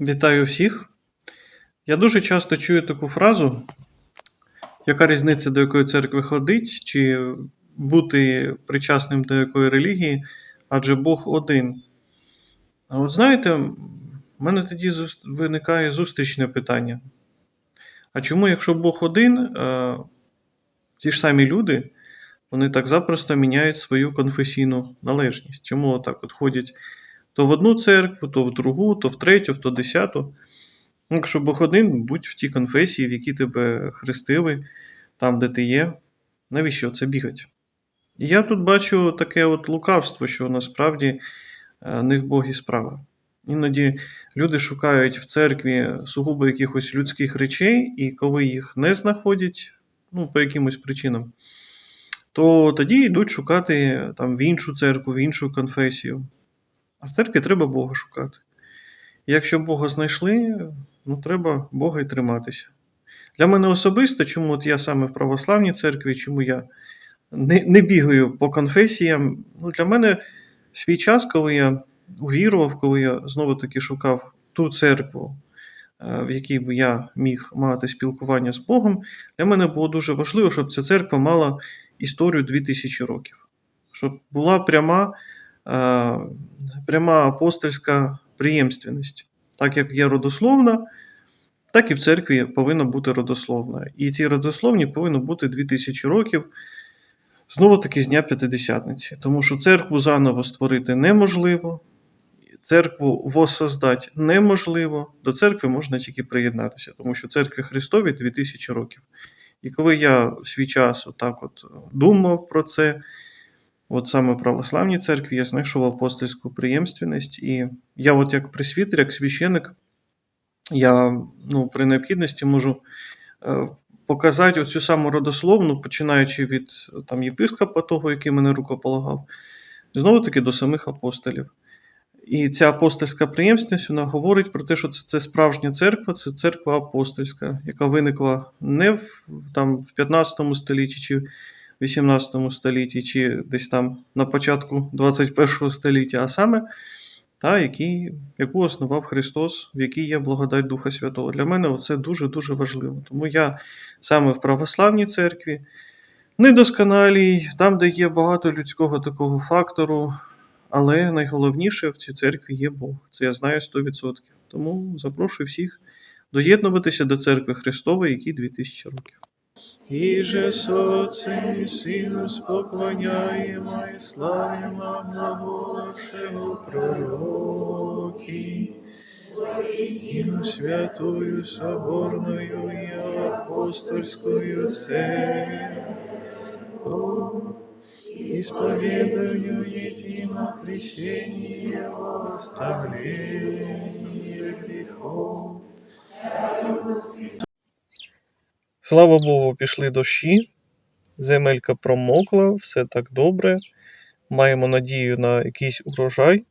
Вітаю всіх. Я дуже часто чую таку фразу, яка різниця до якої церкви ходить, чи бути причасним до якої релігії, адже Бог один. А от знаєте, в мене тоді виникає зустрічне питання. А чому, якщо Бог один, е, ті ж самі люди, вони так запросто міняють свою конфесійну належність? Чому отак от ходять то в одну церкву, то в другу, то в третю, то в десяту? Ну, Якщо Бог один, будь в тій конфесії, в якій тебе хрестили, там, де ти є. Навіщо це бігати? Я тут бачу таке от лукавство, що насправді е, не в Богі справа. Іноді люди шукають в церкві сугубо якихось людських речей, і коли їх не знаходять, ну, по якимось причинам, то тоді йдуть шукати там, в іншу церкву, в іншу конфесію. А в церкві треба Бога шукати. І якщо Бога знайшли, ну треба Бога й триматися. Для мене особисто, чому от я саме в православній церкві, чому я не, не бігаю по конфесіям. Ну, для мене свій час, коли я увірував, коли я знову-таки шукав ту церкву, е, в якій би я міг мати спілкування з Богом, для мене було дуже важливо, щоб ця церква мала історію 2000 років. Щоб була пряма, пряма апостольська преємственність. Так як є родословна, так і в церкві повинна бути родословна. І ці родословні повинні бути 2000 років. Знову таки з Дня П'ятидесятниці, тому що церкву заново створити неможливо, церкву воссоздати неможливо, до церкви можна тільки приєднатися, тому що церкві Христові 2000 років. І коли я в свій час отак от думав про це, от саме в православній церкві, я знайшов апостольську приємственність, і я, от як пресвітер, як священик, я ну, при необхідності можу е, показати оцю саму родословну, починаючи від там, єпископа, того, який мене рукополагав, знову таки до самих апостолів. І ця апостольська преємственність вона говорить про те, що це, це справжня церква, це церква апостольська, яка виникла не в, там, в 15 столітті чи 18 столітті, чи десь там на початку 21 століття, а саме та, який, яку основав Христос, в якій є благодать Духа Святого. Для мене це дуже-дуже важливо. Тому я саме в православній церкві, недосконалій, там, де є багато людського такого фактору, але найголовніше в цій церкві є Бог. Це я знаю 100%. Тому запрошую всіх доєднуватися до церкви Христової, якій 2000 років. І же с Отцем і Сину споклоняємо і славимо глаголавшего пророки. Воедино святую соборную и апостольскую церковь, исповедую едино крещение во оставление. Слава Богу, пішли дощі, земелька промокла, все так добре. Маємо надію на якийсь урожай.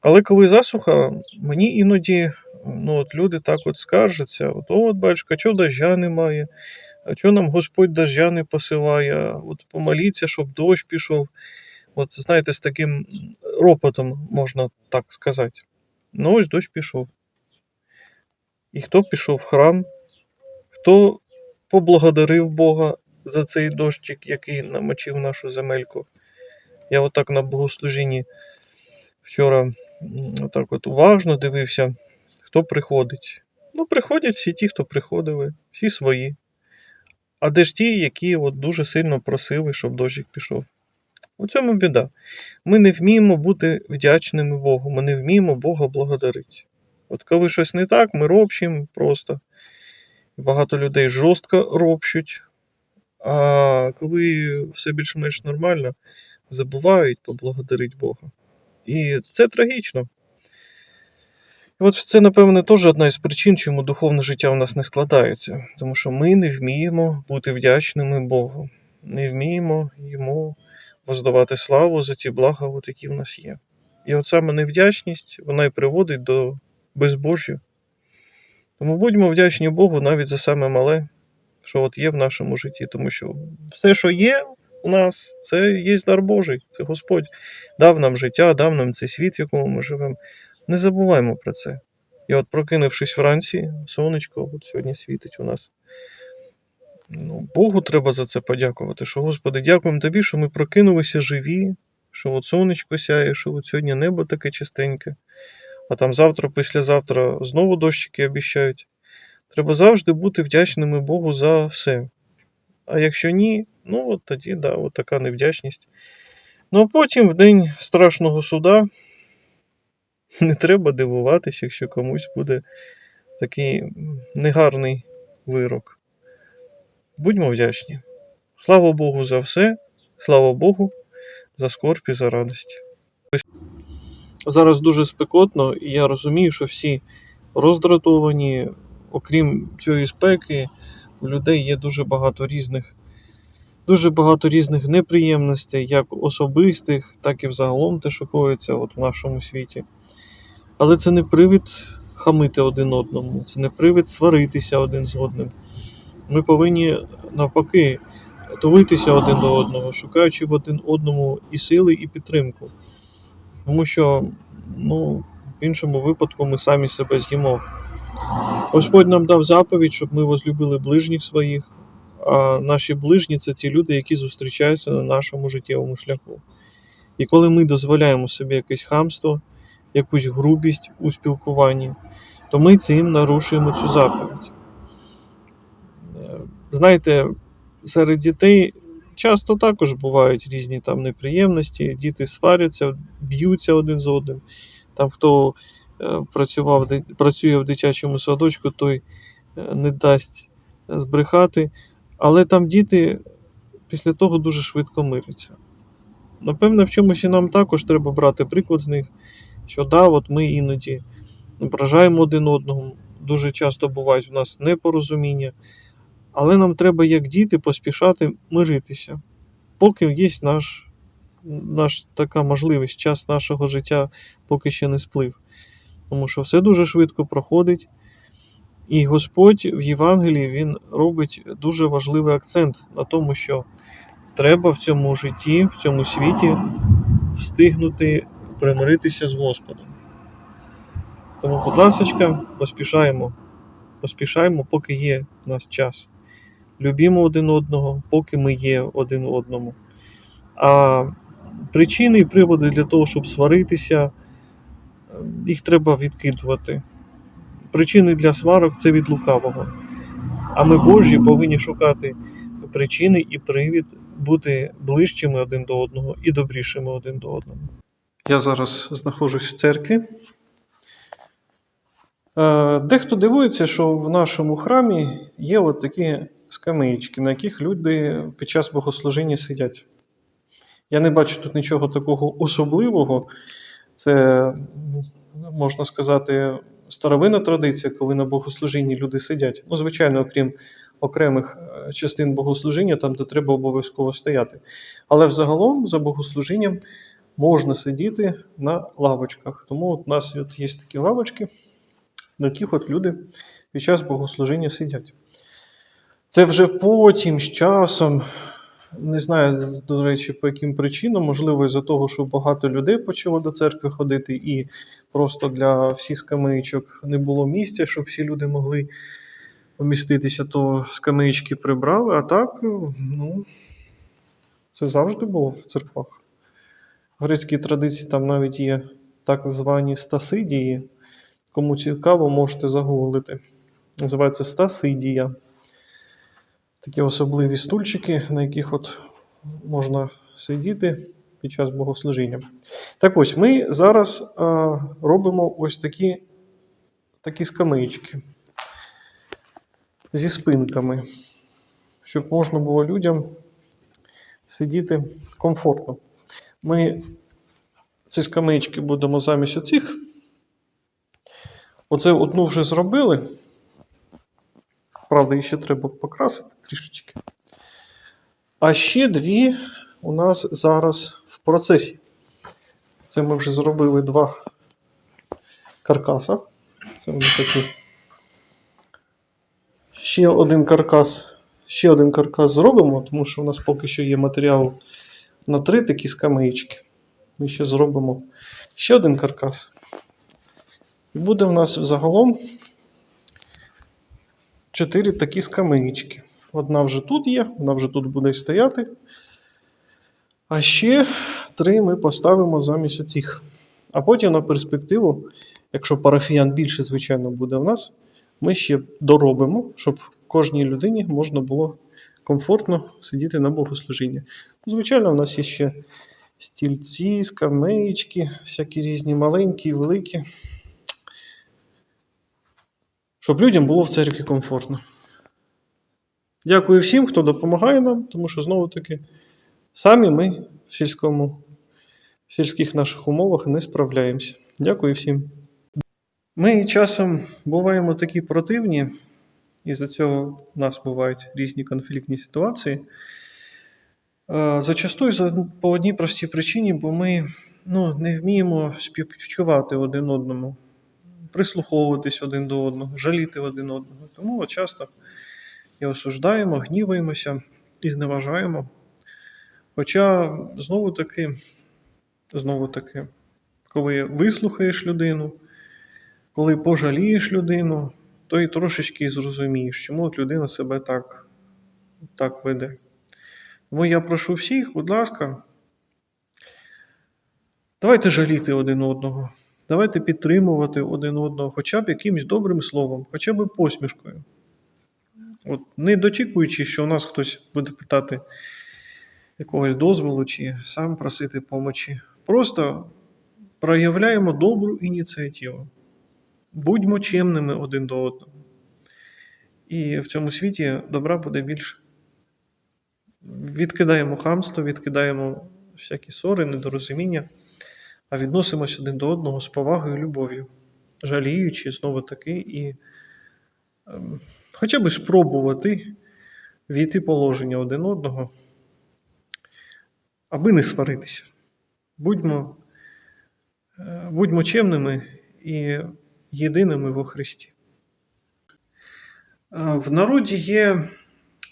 Але коли засуха, мені іноді ну, от люди так от скаржаться: от, от батюшка, чого дождя немає, а чого нам Господь дождя не посилає, от помоліться, щоб дощ пішов. От знаєте, з таким ропотом можна так сказати. Ну, ось дощ пішов. І хто пішов в храм, хто поблагодарив Бога за цей дощик, який намочив нашу земельку. Я отак на богослужінні вчора отак от уважно дивився, хто приходить. Ну, приходять всі ті, хто приходили, всі свої. А де ж ті, які от дуже сильно просили, щоб дощик пішов. У цьому біда. Ми не вміємо бути вдячними Богу, ми не вміємо Бога благодарити. От коли щось не так, ми ропщимо просто. Багато людей жорстко ропщуть. А коли все більш-менш нормально, забувають поблагодарити Бога. І це трагічно. І от це, напевне, теж одна із причин, чому духовне життя в нас не складається. Тому що ми не вміємо бути вдячними Богу, не вміємо йому воздавати славу за ті блага, які в нас є. І от саме невдячність вона і приводить до безбожжя. Тому будьмо вдячні Богу навіть за саме мале, що от є в нашому житті, тому що все, що є у нас, це є дар Божий, це Господь дав нам життя, дав нам цей світ, в якому ми живемо. Не забуваймо про це. І от прокинувшись вранці, сонечко от сьогодні світить у нас. Ну, Богу треба за це подякувати. Що, Господи, дякуємо тобі, що ми прокинулися живі, що от сонечко сяє, що от сьогодні небо таке чистеньке, а там завтра, післязавтра знову дощики обіщають. Треба завжди бути вдячними Богу за все. А якщо ні, ну от тоді, да, от така невдячність. Ну а потім, в день страшного суда, не треба дивуватися, якщо комусь буде такий негарний вирок. Будьмо вдячні. Слава Богу за все, слава Богу за скорб і за радість. Зараз дуже спекотно, і я розумію, що всі роздратовані, окрім цієї спеки, у людей є дуже багато різних, дуже багато різних неприємностей, як особистих, так і взагалом те, що коїться от в нашому світі. Але це не привід хамити один одному, це не привід сваритися один з одним. Ми повинні навпаки тулитися один до одного, шукаючи в один одному і сили, і підтримку. Тому що ну, в іншому випадку ми самі себе з'їмо. Господь нам дав заповідь, щоб ми возлюбили ближніх своїх, а наші ближні це ті люди, які зустрічаються на нашому життєвому шляху. І коли ми дозволяємо собі якесь хамство, якусь грубість у спілкуванні, то ми цим нарушуємо цю заповідь. Е, Знаєте, серед дітей часто також бувають різні там неприємності, діти сваряться, б'ються один з одним. Там хто е, працював, працює в дитячому садочку, той е, не дасть збрехати. Але там діти після того дуже швидко миряться. Напевно, в чомусь і нам також треба брати приклад з них, що да, от ми іноді ображаємо один одного, дуже часто бувають в нас непорозуміння, але нам треба, як діти, поспішати миритися, поки є наш, наш така можливість, час нашого життя поки ще не сплив. Тому що все дуже швидко проходить. І Господь в Євангелії Він робить дуже важливий акцент на тому, що треба в цьому житті, в цьому світі встигнути примиритися з Господом. Тому, будь ласка, поспішаємо. Поспішаємо, поки є в нас час. Любімо один одного, поки ми є один одному. А причини і приводи для того, щоб сваритися, е, їх треба відкидувати. Причини для сварок це від лукавого. А ми Божі повинні шукати причини і привід бути ближчими один до одного і добрішими один до одного. Я зараз знаходжусь в церкві. Е, Дехто дивується, що в нашому храмі є от такі скамеїчки, на яких люди під час богослужіння сидять. Я не бачу тут нічого такого особливого. Це, можна сказати, старовинна традиція, коли на богослужінні люди сидять. Ну, звичайно, окрім окремих е, частин богослужіння, там, де треба обов'язково стояти. Але взагалом за богослужінням можна сидіти на лавочках. Тому от у нас от є такі лавочки, на яких от люди під час богослужіння сидять. Це вже потім з часом, не знаю, до речі, по яким причинам, можливо, із-за того, що багато людей почало до церкви ходити, і просто для всіх скамеїчок не було місця, щоб всі люди могли поміститися, то скамеїчки прибрали. А так, ну, це завжди було в церквах. В грецькій традиції там навіть є так звані стасидії. Кому цікаво, можете загуглити. Називається стасидія. Такі особливі стульчики, на яких от можна сидіти під час богослужіння. Так ось, ми зараз а, робимо ось такі, такі скамеїчки зі спинками, щоб можна було людям сидіти комфортно. Ми ці скамеїчки будемо замість оцих. Оце одну вже зробили. Правда, її ще треба покрасити трішечки. А ще дві у нас зараз в процесі. Це ми вже зробили два каркаса. Це вони такі. Ще один каркас. Ще один каркас зробимо, тому що у нас поки що є матеріал на три такі скамеїчки. Ми ще зробимо ще один каркас. І буде в нас загалом чотири такі скамеїчки. Одна вже тут є, вона вже тут буде стояти. А ще три ми поставимо замість оцих. А потім на перспективу, якщо парафіян більше, звичайно, буде в нас, ми ще доробимо, щоб кожній людині можна було комфортно сидіти на богослужінні. Звичайно, в нас є ще стільці, скамеєчки, всякі різні маленькі, великі. Щоб людям було в церкві комфортно. Дякую всім, хто допомагає нам, тому що знову таки самі ми в сільському, в сільських наших умовах не справляємося. Дякую всім. Ми часом буваємо такі противні, і за цього в нас бувають різні конфліктні ситуації. Е, Зачастую по одній простій причині, бо ми ну, не вміємо співчувати один одному, прислуховуватись один до одного, жаліти один одного. Тому часто і осуждаємо, гніваємося і зневажаємо. Хоча знову таки, знову таки, коли вислухаєш людину, коли пожалієш людину, то і трошечки зрозумієш, чому от людина себе так, так веде. Тому я прошу всіх, будь ласка, давайте жаліти один одного, давайте підтримувати один одного, хоча б якимось добрим словом, хоча б посмішкою. От, не дочікуючи, що у нас хтось буде питати якогось дозволу чи сам просити помочі. Просто проявляємо добру ініціативу. Будьмо чемними один до одного. І в цьому світі добра буде більше. Відкидаємо хамство, відкидаємо всякі ссори, недорозуміння, а відносимося один до одного з повагою і любов'ю, жаліючи знову таки і ем, хоча б спробувати війти положення один одного, аби не сваритися. Будьмо, е, будьмо чемними і єдиними во Христі. Е, В народі є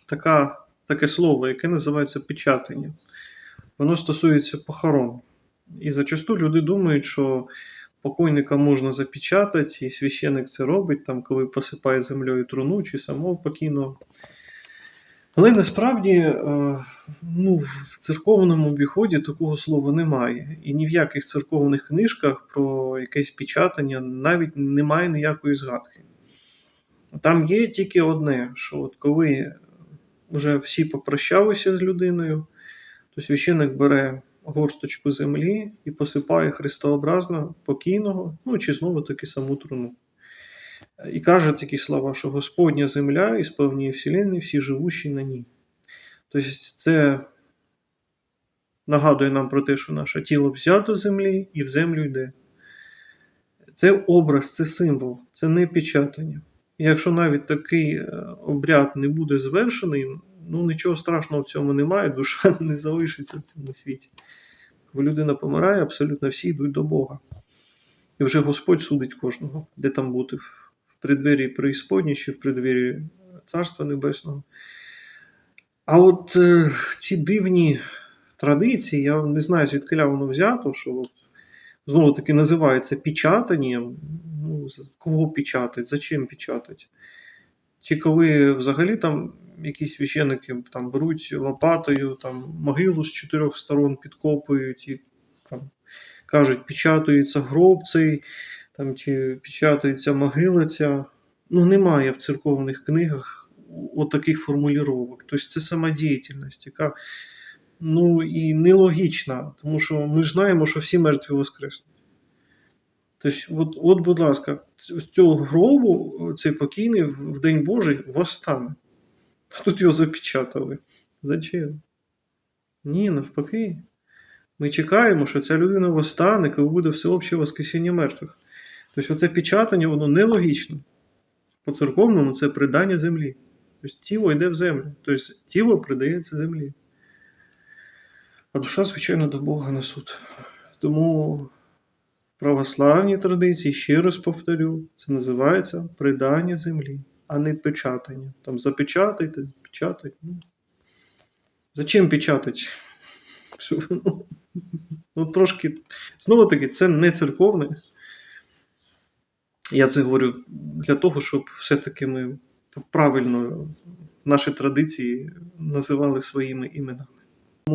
така, таке слово, яке називається печатання. Воно стосується похорон. І зачасту люди думають, що покойника можна запечатати, і священик це робить, там, коли посипає землею труну чи самого покійного. Але насправді е, ну, в церковному обіході такого слова немає. І ні в яких церковних книжках про якесь печатання навіть немає ніякої згадки. Там є тільки одне, що от коли вже всі попрощалися з людиною, то священик бере горсточку землі і посипає христообразно покійного, ну чи знову таки саму труну. І каже такі слова, що Господня земля і сповнює вселенні всі живущі на ній. Тобто, це нагадує нам про те, що наше тіло взято з землі і в землю йде. Це образ, це символ, це не печатання. Якщо навіть такий е, обряд не буде звершений, ну нічого страшного в цьому немає, душа не залишиться в цьому світі. Коли людина помирає, абсолютно всі йдуть до Бога. І вже Господь судить кожного, де там бути, в преддвері преісподні чи в преддвері Царства Небесного. А от е, ці дивні традиції, я не знаю, звідки воно взято, що от, знову таки називається печатанням. Ну, кого печатать, зачем печатать? Чи коли взагалі там якісь священники там беруть лопатою, там могилу з чотирьох сторон підкопують і там кажуть, печатується гроб цей, там, чи печатається могила ця. Ну, немає в церковних книгах от таких. Тобто це самодіяльність, яка ну, і нелогічна, тому що ми ж знаємо, що всі мертві воскреснуть. Тобто, от, от, будь ласка, з цього гробу цей покійний в День Божий восстане. А тут його запечатали. Зачем? Ні, навпаки. Ми чекаємо, що ця людина восстане, коли буде всеобще воскресіння мертвих. Тобто, оце печатання, воно нелогічно. По церковному це придання землі. Тобто тіло йде в землю. Тобто тіло придається землі. А душа, звичайно, до Бога на суд. Тому православній традиції, ще раз повторю, це називається придання землі, а не печатання. Там запечатайте, печатайте. Ну. Зачем печатати? Ну, ну, трошки, знову таки, це не церковне. Я це говорю для того, щоб все-таки ми правильно наші традиції називали своїми іменами.